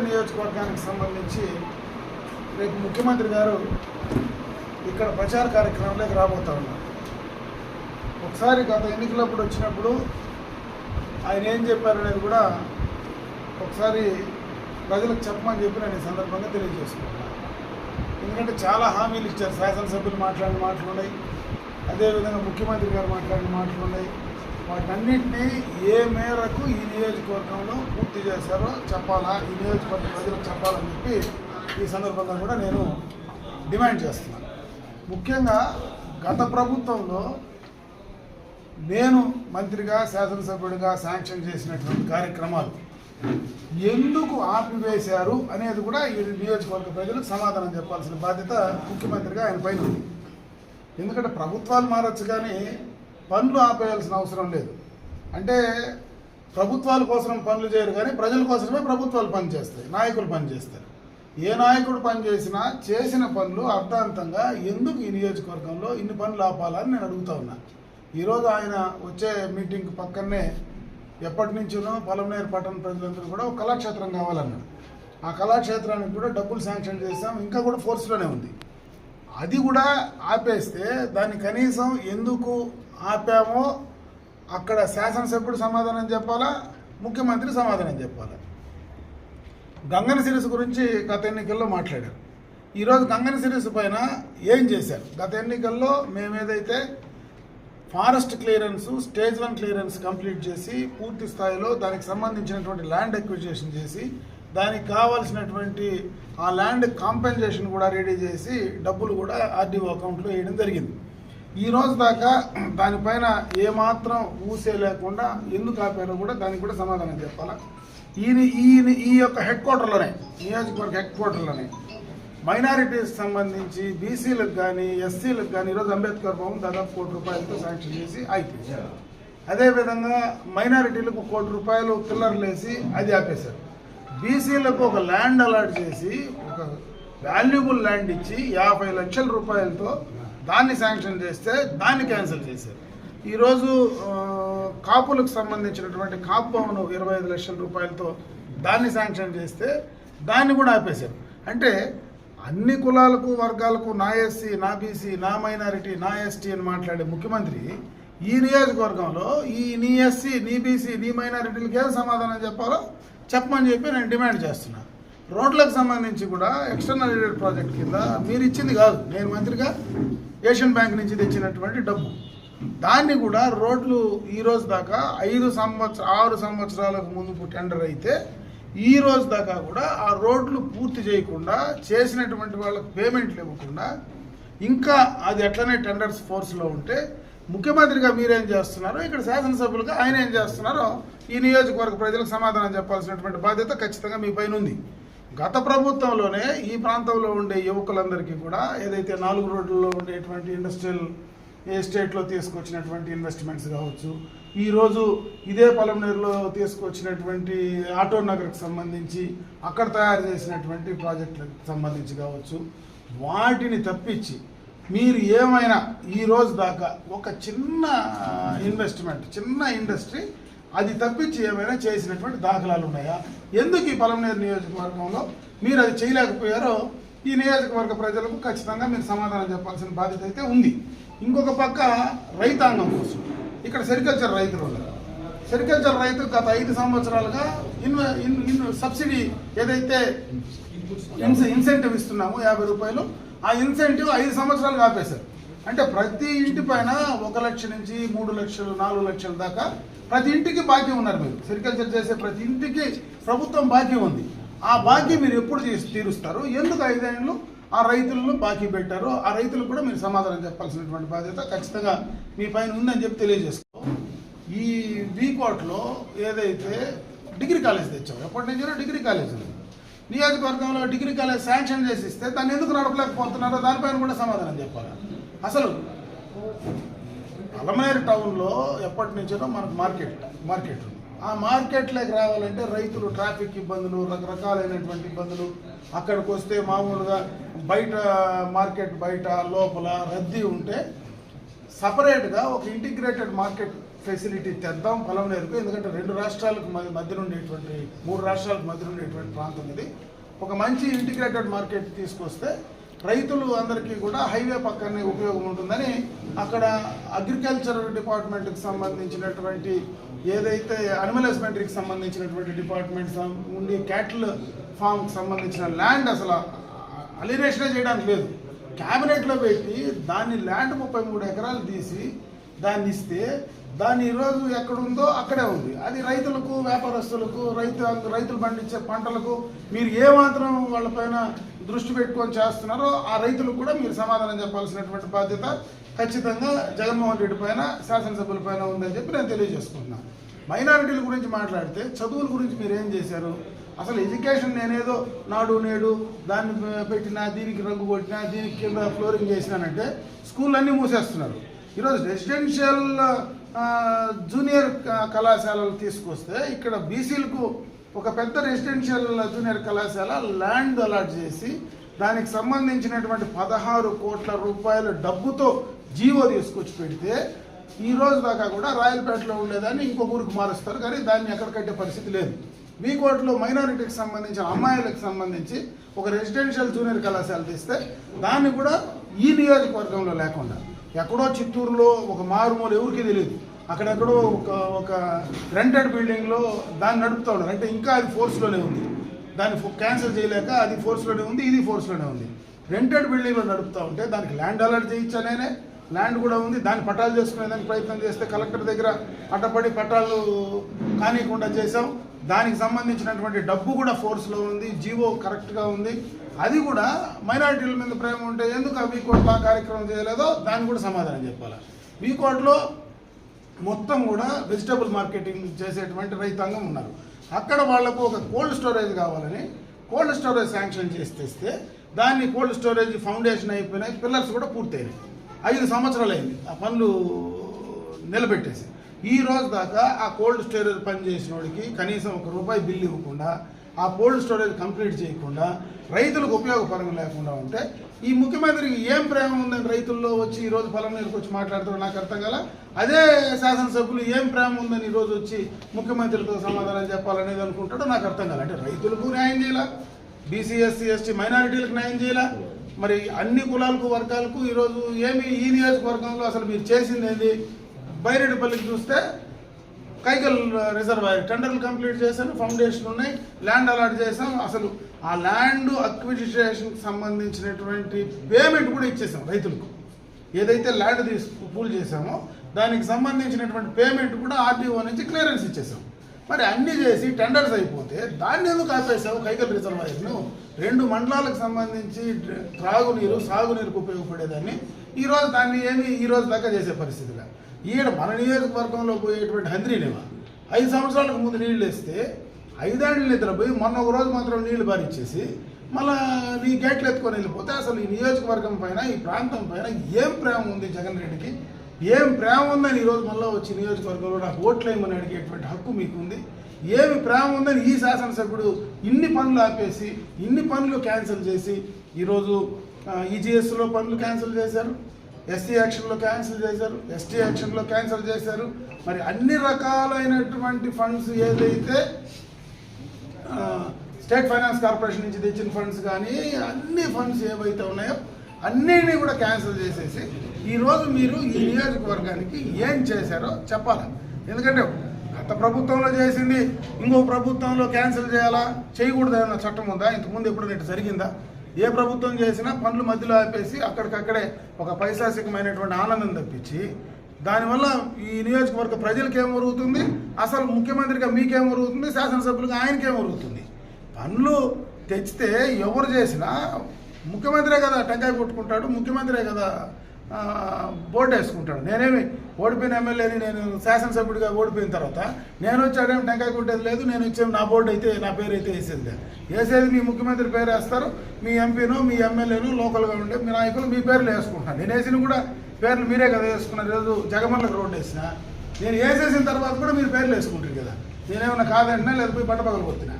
పలమనేరు నియోజకవర్గానికి సంబంధించి రేపు ముఖ్యమంత్రి గారు ఇక్కడ ప్రచార కార్యక్రమంలోకి రాబోతా ఉన్నారు. ఒకసారి గత ఎన్నికలప్పుడు వచ్చినప్పుడు ఆయన ఏం చెప్పారనేది కూడా ఒకసారి ప్రజలకు చెప్పమని చెప్పి నేను ఈ సందర్భంగా తెలియజేసుకున్నాను ఎందుకంటే చాలా హామీలు ఇచ్చారు శాసనసభ్యులు మాట్లాడిన మాటలు ఉన్నాయి అదేవిధంగా ముఖ్యమంత్రి గారు మాట్లాడిన మాటలు ఉన్నాయి వాటన్నింటినీ ఏ మేరకు ఈ నియోజకవర్గంలో పూర్తి చేశారో చెప్పాలా? ఈ నియోజకవర్గ ప్రజలకు చెప్పాలని చెప్పి ఈ సందర్భంగా కూడా నేను డిమాండ్ చేస్తున్నాను. ముఖ్యంగా గత ప్రభుత్వంలో నేను మంత్రిగా శాసనసభ్యుడిగా శాంక్షన్ చేసినటువంటి కార్యక్రమాలు ఎందుకు ఆపివేశారు అనేది కూడా ఈ నియోజకవర్గ ప్రజలకు సమాధానం చెప్పాల్సిన బాధ్యత ముఖ్యమంత్రిగా ఆయన పైన ఉంది. ఎందుకంటే ప్రభుత్వాలు మారచ్చు కానీ పనులు ఆపేయాల్సిన అవసరం లేదు. అంటే ప్రభుత్వాల కోసం పనులు చేయరు కానీ ప్రజల కోసమే ప్రభుత్వాలు పనిచేస్తాయి నాయకులు పనిచేస్తారు. ఏ నాయకుడు పనిచేసినా చేసిన పనులు అర్థాంతంగా ఎందుకు ఈ నియోజకవర్గంలో ఇన్ని పనులు ఆపాలని నేను అడుగుతా ఉన్నా. ఈరోజు ఆయన వచ్చే మీటింగ్ పక్కనే ఎప్పటి నుంచినో పొలంనేరు పట్టణ ప్రజలందరూ కూడా ఒక కళాక్షేత్రం కావాలన్నాడు ఆ కళాక్షేత్రానికి కూడా డబ్బులు శాంక్షన్ చేస్తాం ఇంకా కూడా ఫోర్స్లోనే ఉంది. అది కూడా ఆపేస్తే దాన్ని కనీసం ఎందుకు ఆపామో అక్కడ శాసనసభ్యుడు సమాధానం చెప్పాలా ముఖ్యమంత్రి సమాధానం చెప్పాలా? గంగన సిరీస్ గురించి గత ఎన్నికల్లో మాట్లాడారు. ఈరోజు గంగన సిరీస్ పైన ఏం చేశారు? గత ఎన్నికల్లో మేమేదైతే forest clearance stage one clearance complete చేసి పూర్తి స్థాయిలో దానికి సంబంధించినటువంటి ల్యాండ్ ఎక్విజిషన్ చేసి దానికి కావాల్సినటువంటి ఆ ల్యాండ్ కాంపెన్సేషన్ కూడా రెడీ చేసి డబ్బులు కూడా ఆర్డీఓ అకౌంట్లో వేయడం జరిగింది. ఈ రోజు దాకా దానిపైన ఏమాత్రం ఊసే లేకుండా ఎందుకు ఆపారో కూడా దానికి కూడా సమాధానం చెప్పాలా? ఈయన ఈయన ఈ యొక్క హెడ్ క్వార్టర్లోనే నియోజకవర్గ హెడ్ క్వార్టర్లోనే మైనారిటీస్ సంబంధించి బీసీలకు కానీ ఎస్సీలకు కానీ ఈరోజు అంబేద్కర్ భవన్ దాదాపు కోటి రూపాయలతో శాంక్షన్ చేసి అయిపోయింది అదేవిధంగా మైనారిటీలకు కోటి రూపాయలు పిల్లర్లు వేసి అది ఆపేశారు. బీసీలకు ఒక ల్యాండ్ అలాట్ చేసి ఒక వాల్యుబుల్ ల్యాండ్ ఇచ్చి యాభై లక్షల రూపాయలతో దాన్ని శాంక్షన్ చేస్తే దాన్ని క్యాన్సిల్ చేశారు. ఈరోజు కాపులకు సంబంధించినటువంటి కాపు భవన్ ఇరవై ఐదు లక్షల రూపాయలతో దాన్ని శాంక్షన్ చేస్తే దాన్ని కూడా ఆపేశారు. అంటే అన్ని కులాలకు వర్గాలకు నా ఎస్సీ నా బీసీ నా మైనారిటీ నా ఎస్టీ అని మాట్లాడే ముఖ్యమంత్రి ఈ నియోజకవర్గంలో ఈ నీ ఎస్సీ నీ బీసీ నీ మైనారిటీలకు ఏం సమాధానం చెప్పాలో చెప్పమని చెప్పి నేను డిమాండ్ చేస్తున్నా. రోడ్లకు సంబంధించి కూడా ఎక్స్టర్నల్ ఎయిడెడ్ ప్రాజెక్ట్ కింద మీరు ఇచ్చింది కాదు. నేను మంత్రిగా ఏషియన్ బ్యాంక్ నుంచి తెచ్చినటువంటి డబ్బు. దాన్ని కూడా రోడ్లు ఈ రోజు దాకా ఐదు సంవత్సర ఆరు సంవత్సరాలకు ముందు టెండర్ అయితే ఈ రోజు దాకా కూడా ఆ రోడ్లు పూర్తి చేయకుండా చేసినటువంటి వాళ్ళకు పేమెంట్లు ఇవ్వకుండా ఇంకా అది ఎట్లనే టెండర్స్ ఫోర్స్లో ఉంటే ముఖ్యమంత్రిగా మీరేం చేస్తున్నారో? ఇక్కడ శాసనసభ్యులుగా ఆయన ఏం చేస్తున్నారో ఈ నియోజకవర్గ ప్రజలకు సమాధానం చెప్పాల్సినటువంటి బాధ్యత ఖచ్చితంగా మీ పైన ఉంది. గత ప్రభుత్వంలోనే ఈ ప్రాంతంలో ఉండే యువకులందరికీ కూడా ఏదైతే నాలుగు రోడ్లలో ఉండేటువంటి ఇండస్ట్రియల్ ఎస్టేట్లో తీసుకొచ్చినటువంటి ఇన్వెస్ట్మెంట్స్ కావచ్చు ఈరోజు ఇదే పొలంనేరులో తీసుకొచ్చినటువంటి ఆటో నగర్కి సంబంధించి అక్కడ తయారు చేసినటువంటి ప్రాజెక్టులకు సంబంధించి కావచ్చు వాటిని తప్పించి మీరు ఏమైనా ఈరోజు దాకా ఒక చిన్న ఇన్వెస్ట్మెంట్ చిన్న ఇండస్ట్రీ అది తప్పించి ఏమైనా చేసినటువంటి దాఖలాలు ఉన్నాయా? ఎందుకు ఈ పొలంనేరు నియోజకవర్గంలో మీరు అది చేయలేకపోయారో ఈ నియోజకవర్గ ప్రజలకు ఖచ్చితంగా మీరు సమాధానం చెప్పాల్సిన బాధ్యత అయితే ఉంది. ఇంకొక పక్క రైతాంగం కోసం. ఇక్కడ సెరికల్చర్ రైతులు ఉన్నారు. సెరికల్చర్ రైతులు గత ఐదు సంవత్సరాలుగా ఇన్వె ఇన్ ఇన్ సబ్సిడీ ఏదైతే ఇన్సెంటివ్ ఇస్తున్నాము యాభై రూపాయలు ఆ ఇన్సెంటివ్ ఐదు సంవత్సరాలు ఆపేశారు. అంటే ప్రతి ఇంటి పైన ఒక లక్ష నుంచి మూడు లక్షలు నాలుగు లక్షల దాకా ప్రతి ఇంటికి బాకీ ఉన్నారు మీరు. సెరికల్చర్ చేసే ప్రతి ఇంటికి ప్రభుత్వం బాకీ ఉంది. ఆ బాకీ మీరు ఎప్పుడు తీరుస్తారు? ఎందుకు ఐదేళ్ళు ఆ రైతులను బాకీ పెట్టారు? ఆ రైతులకు కూడా మీరు సమాధానం చెప్పాల్సినటువంటి బాధ్యత ఖచ్చితంగా మీ పైన ఉందని చెప్పి తెలియజేస్తాం ఈ వీకోట్లో ఏదైతే డిగ్రీ కాలేజ్ తెచ్చావు ఎప్పటి నుంచో డిగ్రీ కాలేజ్ ఉంది. నియోజకవర్గంలో డిగ్రీ కాలేజ్ శాంక్షన్ చేసి ఇస్తే దాన్ని ఎందుకు నడపలేకపోతున్నారో దానిపైన కూడా సమాధానం చెప్పాలి? అసలు అలమనేరు టౌన్లో ఎప్పటి నుంచో మనకు మార్కెట్ మార్కెట్ ఆ మార్కెట్లోకి రావాలంటే రైతులు ట్రాఫిక్ ఇబ్బందులు రకరకాలైనటువంటి ఇబ్బందులు. అక్కడికి వస్తే మామూలుగా బయట మార్కెట్ బయట లోపల రద్దీ ఉంటే సపరేట్గా ఒక ఇంటిగ్రేటెడ్ మార్కెట్ ఫెసిలిటీ తెద్దాం పొలంనేరుకు ఎందుకంటే రెండు రాష్ట్రాలకు మధ్య ఉండేటువంటి మూడు రాష్ట్రాలకు మధ్య ఉండేటువంటి ప్రాంతం ఇది. ఒక మంచి ఇంటిగ్రేటెడ్ మార్కెట్ తీసుకొస్తే రైతులు అందరికీ కూడా హైవే పక్కనే ఉపయోగం ఉంటుందని అక్కడ అగ్రికల్చర్ డిపార్ట్మెంట్కి సంబంధించినటువంటి ఏదైతే అనిమల్ హస్బెండరీకి సంబంధించినటువంటి డిపార్ట్మెంట్ ఉండి క్యాటిల్ ఫామ్కి సంబంధించిన ల్యాండ్ అసలు అలిరేషనే చేయడానికి లేదు. క్యాబినెట్లో పెట్టి దాన్ని ల్యాండ్ ముప్పై మూడు ఎకరాలు తీసి దాన్ని ఇస్తే దాన్ని ఈరోజు ఎక్కడుందో అక్కడే ఉంది. అది రైతులకు వ్యాపారస్తులకు రైతు రైతులు పండించే పంటలకు మీరు ఏమాత్రం వాళ్ళపైన దృష్టి పెట్టుకొని చేస్తున్నారో ఆ రైతులకు కూడా మీరు సమాధానం చెప్పాల్సినటువంటి బాధ్యత ఖచ్చితంగా జగన్మోహన్ రెడ్డి పైన శాసనసభ్యుల పైన ఉందని చెప్పి నేను తెలియజేసుకుంటున్నాను మైనారిటీల గురించి మాట్లాడితే చదువుల గురించి మీరు ఏం చేశారు? అసలు ఎడ్యుకేషన్ నేనేదో నాడు నేడు దాన్ని పెట్టినా దీనికి రంగు కొట్టినా దీనికి కింద ఫ్లోరింగ్ చేసినానంటే స్కూల్ అన్నీ మూసేస్తున్నారు. ఈరోజు రెసిడెన్షియల్ జూనియర్ కళాశాలలు తీసుకొస్తే ఇక్కడ బీసీలకు ఒక పెద్ద రెసిడెన్షియల్ జూనియర్ కళాశాల ల్యాండ్ అలాట్ చేసి దానికి సంబంధించినటువంటి పదహారు కోట్ల రూపాయల డబ్బుతో జీవో తీసుకొచ్చి పెడితే ఈ రోజు దాకా కూడా రాయలపేటలో ఉండేదాన్ని ఇంకొక ఊరికి మారుస్తారు కానీ దాన్ని ఎక్కడ కట్టే పరిస్థితి లేదు. మీ కోర్టులో మైనారిటీకి సంబంధించిన అమ్మాయిలకు సంబంధించి ఒక రెసిడెన్షియల్ జూనియర్ కళాశాల తీస్తే దాన్ని కూడా ఈ నియోజకవర్గంలో లేకుండా ఎక్కడో చిత్తూరులో ఒక మారుమూల ఎవరికి తెలియదు అక్కడెక్కడో ఒక ఒక రెంటెడ్ బిల్డింగ్లో దాన్ని నడుపుతా ఉన్నారు. అంటే ఇంకా అది ఫోర్స్లోనే ఉంది. దాన్ని క్యాన్సిల్ చేయలేక అది ఫోర్స్లోనే ఉంది ఇది ఫోర్స్లోనే ఉంది. రెంటెడ్ బిల్డింగ్లో నడుపుతా ఉంటే దానికి ల్యాండ్ అలాట్ చేయించానే ల్యాండ్ కూడా ఉంది. దాన్ని పట్టాలు చేసుకునేదానికి ప్రయత్నం చేస్తే కలెక్టర్ దగ్గర అడ్డపడి పట్టాలు కానియకుండా చేసాం దానికి సంబంధించినటువంటి డబ్బు కూడా ఫోర్స్లో ఉంది. జీవో కరెక్ట్గా ఉంది. అది కూడా మైనారిటీల మీద ప్రేమ ఉంటే ఎందుకు ఆ వీకోట్లో ఆ కార్యక్రమం చేయలేదో దానికి కూడా సమాధానం చెప్పాలి? వీకోట్లో మొత్తం కూడా వెజిటబుల్ మార్కెటింగ్ చేసేటువంటి రైతాంగం ఉన్నారు. అక్కడ వాళ్ళకు ఒక కోల్డ్ స్టోరేజ్ కావాలని కోల్డ్ స్టోరేజ్ శాంక్షన్ చేసి తెస్తే దాన్ని కోల్డ్ స్టోరేజ్ ఫౌండేషన్ అయిపోయినాయి పిల్లర్స్ కూడా పూర్తయినాయి. ఐదు సంవత్సరాలు అయింది ఆ పనులు నిలబెట్టేసి. ఈ రోజు దాకా ఆ కోల్డ్ స్టోరేజ్ పని చేసిన వాడికి కనీసం ఒక రూపాయి బిల్లు ఇవ్వకుండా ఆ కోల్డ్ స్టోరేజ్ కంప్లీట్ చేయకుండా రైతులకు ఉపయోగపరం లేకుండా ఉంటే ఈ ముఖ్యమంత్రికి ఏం ప్రేమ ఉందని రైతుల్లో వచ్చి ఈరోజు పొలం నీరుకు వచ్చి మాట్లాడుతారో నాకు అర్థం కదా అదే శాసనసభ్యులు ఏం ప్రేమ ఉందని ఈరోజు వచ్చి ముఖ్యమంత్రితో సమాధానం చెప్పాలనేది అనుకుంటాడో నాకు అర్థం కాల. అంటే రైతులకు న్యాయం చేయాల? బీసీ ఎస్సీ ఎస్టీ మైనారిటీలకు న్యాయం చేయాల? మరి అన్ని కులాలకు వర్గాలకు ఈరోజు ఏమి ఈ నియోజకవర్గంలో అసలు మీరు చేసింది ఏంది? బైరెడ్డిపల్లికి చూస్తే కైకల్ రిజర్వాయర్ టెండర్లు కంప్లీట్ చేశాను ఫౌండేషన్ ఉన్నాయి ల్యాండ్ అలాట్ చేసాం అసలు ఆ ల్యాండ్ అక్విజిషన్కి సంబంధించినటువంటి పేమెంట్ కూడా ఇచ్చేసాం రైతులకు. ఏదైతే ల్యాండ్ తీసుకు పూల్ చేసామో దానికి సంబంధించినటువంటి పేమెంట్ కూడా ఆర్డీఓ నుంచి క్లియరెన్స్ ఇచ్చేసాం. మరి అన్నీ చేసి టెండర్స్ అయిపోతే దాన్ని ఎందుకు ఆపేసావు కైకల్ రిజర్వాయర్ను? రెండు మండలాలకు సంబంధించి త్రాగునీరు సాగునీరుకు ఉపయోగపడేదాన్ని. ఈరోజు దాన్ని ఏమి ఈరోజు దాకా చేసే పరిస్థితిలో. ఈయన మన నియోజకవర్గంలో పోయేటువంటి హంద్రీనివా ఐదు సంవత్సరాలకు ముందు నీళ్ళు వేస్తే ఐదేళ్ళు నిద్రపోయి మొన్న ఒక రోజు మాత్రం నీళ్ళు బారిచ్చేసి మళ్ళా నీ గేట్లు ఎత్తుకొని వెళ్ళిపోతే అసలు ఈ నియోజకవర్గం పైన ఈ ప్రాంతం పైన ఏం ప్రేమ ఉంది జగన్ రెడ్డికి? ఏం ప్రేమ ఉందని ఈరోజు మళ్ళీ వచ్చి నియోజకవర్గంలో నాకు ఓట్లేమని అడిగేటువంటి హక్కు మీకు ఉంది ఏమి ప్రేమ ఉందని ఈ శాసనసభ్యుడు ఇన్ని పనులు ఆపేసి ఇన్ని పనులు క్యాన్సిల్ చేసి ఈరోజు ఈజీఎస్లో పనులు క్యాన్సిల్ చేశారు? ఎస్సీ యాక్షన్లో క్యాన్సిల్ చేశారు ఎస్టీ యాక్షన్లో క్యాన్సిల్ చేశారు. మరి అన్ని రకాలైనటువంటి ఫండ్స్ ఏదైతే స్టేట్ ఫైనాన్స్ కార్పొరేషన్ నుంచి తెచ్చిన ఫండ్స్ కానీ అన్ని ఫండ్స్ ఏవైతే ఉన్నాయో అన్నిటినీ కూడా క్యాన్సిల్ చేసేసి ఈరోజు మీరు ఈ నియోజకవర్గానికి ఏం చేశారో చెప్పాలి. ఎందుకంటే గత ప్రభుత్వంలో చేసింది ఇంకో ప్రభుత్వంలో క్యాన్సిల్ చేయాలా? చేయకూడదు అన్న చట్టం ఉందా? ఇంతకుముందు ఎప్పుడు జరిగిందా? ఏ ప్రభుత్వం చేసినా పనులు మధ్యలో ఆపేసి అక్కడికక్కడే ఒక పైశాసికమైనటువంటి ఆనందం తప్పించి దానివల్ల ఈ నియోజకవర్గ ప్రజలకు ఏం ఒరుగుతుంది అసలు ముఖ్యమంత్రిగా మీకేం ఒరుగుతుంది శాసనసభ్యులుగా ఆయనకేం ఒరుగుతుంది పనులు తెచ్చితే ఎవరు చేసినా ముఖ్యమంత్రే కదా టెంకాయ కొట్టుకుంటాడు ముఖ్యమంత్రే కదా బోర్డు వేసుకుంటాడు. నేనేమి ఓడిపోయిన ఎమ్మెల్యేని నేను శాసనసభ్యుడిగా ఓడిపోయిన తర్వాత నేను వచ్చాడేం టెంకాయ కొట్టేది లేదు నేను వచ్చేమి నా బోర్డు అయితే నా పేరు అయితే వేసేది లేదు. వేసేది మీ ముఖ్యమంత్రి పేరు వేస్తారు మీ ఎంపీను మీ ఎమ్మెల్యేను లోకల్గా ఉండే మీ నాయకులు మీ పేర్లు వేసుకుంటాను నేను వేసిన కూడా పేర్లు మీరే కదా వేసుకున్నారు. ఈరోజు జగమల్లకు రోడ్డు వేసిన నేను వేసేసిన తర్వాత కూడా మీరు పేర్లు వేసుకుంటారు కదా. నేనేమన్నా కాదంటున్నా లేదా పోయి పగలు పగలగొత్తినా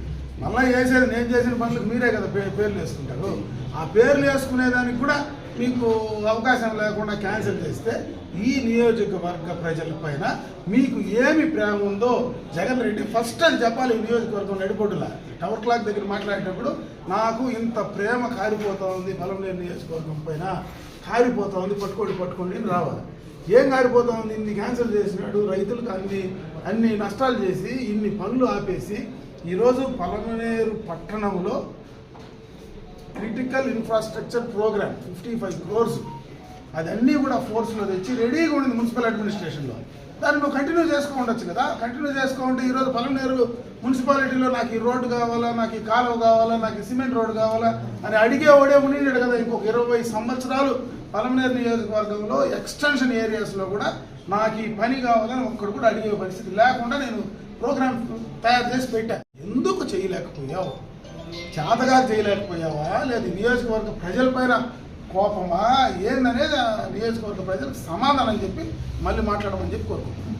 మళ్ళీ వేసేది నేను చేసిన పనులకు మీరే కదా పే పేర్లు వేసుకుంటారు. ఆ పేర్లు వేసుకునేదానికి కూడా మీకు అవకాశం లేకుండా క్యాన్సిల్ చేస్తే ఈ నియోజకవర్గ ప్రజల పైన మీకు ఏమి ప్రేమ ఉందో జగన్ రెడ్డి ఫస్ట్ అని చెప్పాలి ఈ నియోజకవర్గం నడిపోటులా. టవర్ క్లాక్ దగ్గర మాట్లాడేటప్పుడు నాకు ఇంత ప్రేమ కారిపోతా ఉంది బలం లేని నియోజకవర్గం పైన కారిపోతా ఉంది పట్టుకోండి పట్టుకోండి అని రావాలి. ఏం కారిపోతా ఉంది ఇన్ని క్యాన్సిల్ చేసినాడు రైతులకు అన్ని అన్ని నష్టాలు చేసి ఇన్ని పనులు ఆపేసి ఈరోజు పలమనేరు పట్టణంలో critical infrastructure programme fifty five crores అదన్నీ కూడా ఫోర్స్లో తెచ్చి రెడీగా ఉండింది మున్సిపల్ అడ్మినిస్ట్రేషన్లో దాన్ని నువ్వు కంటిన్యూ చేసుకో ఉండొచ్చు కదా కంటిన్యూ చేసుకోండి ఈరోజు పలమనేరు మున్సిపాలిటీలో నాకు ఈ రోడ్డు కావాలా నాకు ఈ కాలువ కావాలా నాకు ఈ సిమెంట్ రోడ్డు కావాలా అని అడిగే ఓడే ఉండిండాడు కదా ఇంకొక ఇరవై సంవత్సరాలు పలమనేరు నియోజకవర్గంలో ఎక్స్టెన్షన్ ఏరియాస్లో కూడా నాకు ఈ పని కావాలని ఒక్కడు కూడా అడిగే పరిస్థితి లేకుండా నేను ప్రోగ్రామ్ తయారు చేసి పెట్టాను ఎందుకు చేయలేకపోయావు? చేతగా చేయలేకపోయావా? లేదు నియోజకవర్గ ప్రజలపైన కోపమా? ఏందనేది నియోజకవర్గ ప్రజలకు సమాధానం చెప్పి మళ్ళీ మాట్లాడమని చెప్పి కోరుకుంటున్నాను.